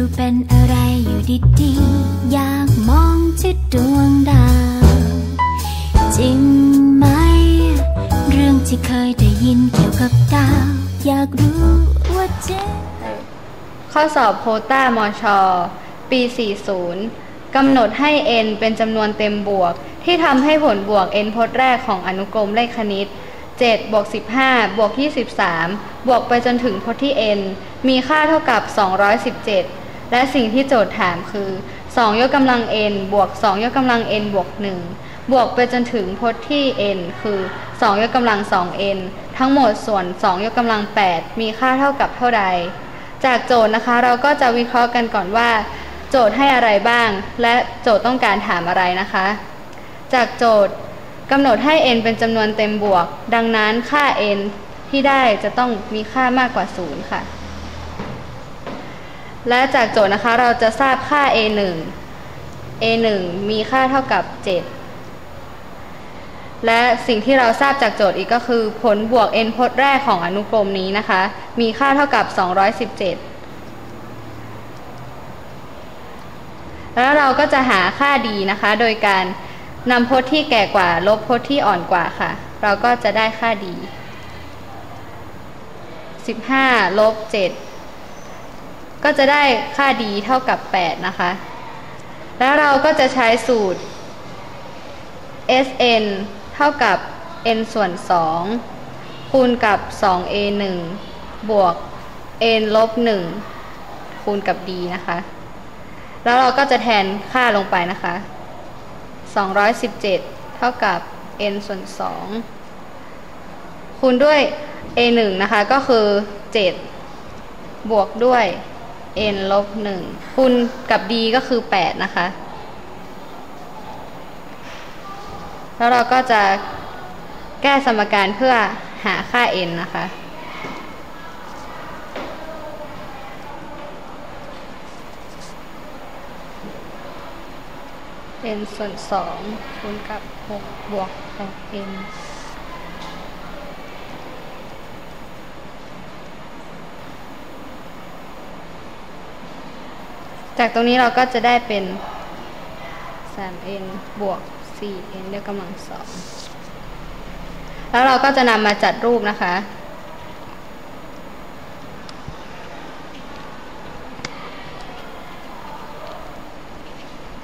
รู้เป็นอะไรอยู่ดีๆ อยากมองที่ดวงดาว จริงไหม เรื่องที่เคยได้ยินเกี่ยวกับดาว อยากรู้ว่าจริข้อสอบโคต้ามอชอปี 40 กำหนดให้ n เป็นจำนวนเต็มบวก ที่ทำให้ผลบวก n พจน์แรกของอนุกรมเลขคณิต7บวก15บวก23 บวกไปจนถึงพจน์ที่ n มีค่าเท่ากับ 217 และสิ่งที่โจทย์ถามคือ 2 ยกกำลัง n บวก 2 ยกกำลัง n บวก 1 บวกไปจนถึงพจน์ที่ n คือ 2 ยกกำลัง 2n ทั้งหมดส่วน 2 ยกกำลัง 8 มีค่าเท่ากับเท่าใด จากโจทย์นะคะเราก็จะวิเคราะห์กันก่อนว่า โจทย์ให้อะไรบ้าง และโจทย์ต้องการถามอะไรนะคะ จากโจทย์กำหนดให้ n เป็นจำนวนเต็มบวก ดังนั้นค่า n ที่ได้จะต้องมีค่ามากกว่า 0 ค่ะ และจากโจทย์นะคะเราจะทราบค่า a1 a1 มีค่าเท่ากับ 7 และสิ่งที่เราทราบจากโจทย์อีกก็คือ ผลบวก n พจน์แรกของอนุกรมนี้นะคะ มีค่าเท่ากับ 217 แล้วเราก็จะหาค่าดีนะคะ โดยการนำพจน์ที่แก่กว่า ลบพจน์ที่อ่อนกว่าค่ะ เราก็จะได้ค่าดี 15 ลบ 7 ก็จะได้ค่าดีเท่ากับ 8 นะคะ แล้วเราก็จะใช้สูตร Sn เท่ากับ n ส่วน 2 คูณกับ 2a 1 บวก n ลบ 1 คูณกับ d นะคะ แล้วเราก็จะแทนค่าลงไปนะคะ 217 เท่ากับ n ส่วน 2 คูณด้วย a 1 นะคะ ก็คือ 7 บวกด้วย n ลบ1คูณกับ d ก็คือ 8 นะคะ แล้วเราก็จะแก้สมการเพื่อหาค่า n นะคะ n ส่วน2คูณกับ 6 บวก 8n จากตรงนี้เราก็จะได้เป็น 3n บวก 4n ด้วยกำลังสองแล้วเราก็จะนำมาจัดรูปนะคะ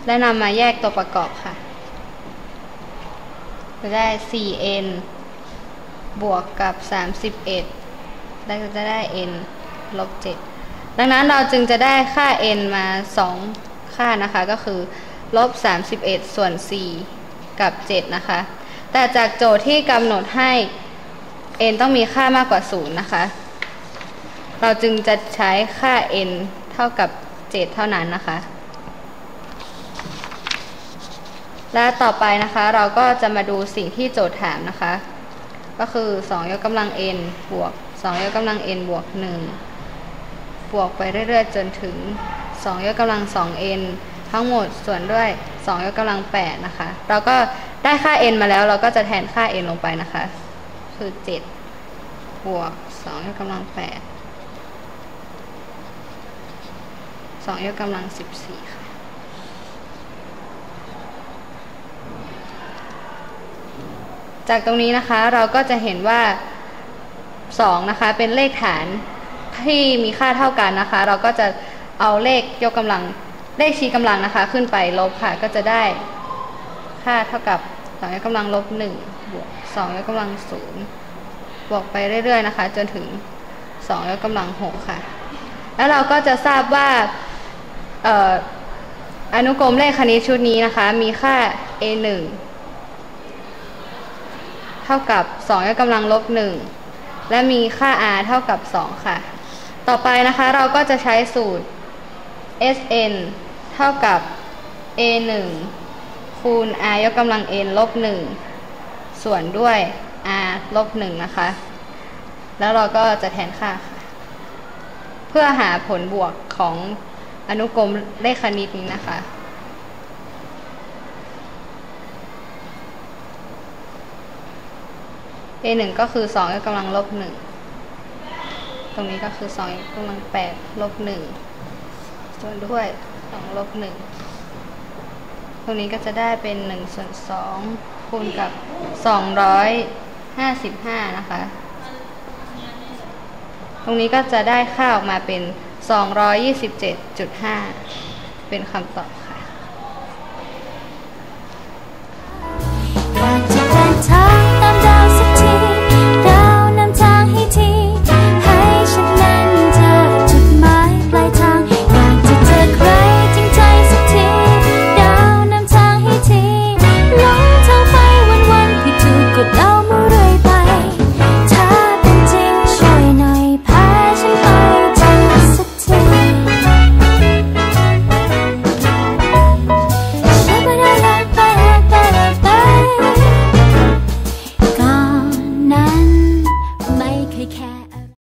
และนำมาแยกตัวประกอบค่ะ จะได้ 4n บวกกับ 31 แล้วก็จะได้ n ลบ7 ดังนั้นเราจึงจะได้ค่า n มา 2 ค่านะคะก็คือลบ 31 ส่วน 4 กับ 7 นะคะ แต่จากโจทย์ที่กำหนดให้ n ต้องมีค่ามากกว่า 0 นะคะ เราจึงจะใช้ค่า n เท่ากับ 7 เท่านั้นนะคะ และต่อไปนะคะเราก็จะมาดูสิ่งที่โจทย์ถามนะคะ ก็คือ 2 ยกกำลัง n บวก 2 ยกกำลัง n บวก 1 บวกไปเรื่อยๆ จนถึง 2 ยกกำลัง 2n ทั้งหมดส่วนด้วย 2 ยกกำลัง 8 นะคะ เราก็ได้ค่า n มาแล้วเราก็จะแทนค่า n ลงไปนะคะ คือ 7 บวก 2 ยกกำลัง 8 2 ยกกำลัง 14 ค่ะจากตรงนี้นะคะเราก็จะเห็นว่า 2 นะคะ เป็นเลขฐาน ที่มีค่าเท่ากันนะคะ เราก็จะเอาเลขยกกำลังเลขชี้กำลังนะคะ ขึ้นไปลบค่ะก็จะได้ค่าเท่ากับ2ยกกำลังลบ1บวก2ยกกำลัง0บวกไปเรื่อยๆนะคะ จนถึง2ยกกำลัง6ค่ะ แล้วเราก็จะทราบว่าอนุกรมเลขคณิตชุดนี้นะคะ มีค่า a 1เท่ากับ2ยกกำลังลบ1และมีค่า r เท่ากับ 2 ค่ะ ต่อไปนะคะเราก็จะใช้สูตร Sn เท่ากับ a 1 คูณ r ยกกำลัง n ลบ 1 ส่วนด้วย r ลบ 1 นะคะ แล้วเราก็จะแทนค่า เพื่อหาผลบวกของอนุกรมเลขคณิตนี้นะคะ a 1ก็คือ 2 ยกกำลังลบ 1 ตรงนี้ก็คือ2ยกกำลัง8ลบ1ส่วนด้วย2ลบ1ตรงนี้ก็จะได้เป็น1ส่วน2คูณกับ 255 นะคะ ตรงนี้ก็จะได้ค่าออกมาเป็น 227.5 เป็นคำตอบค่ะ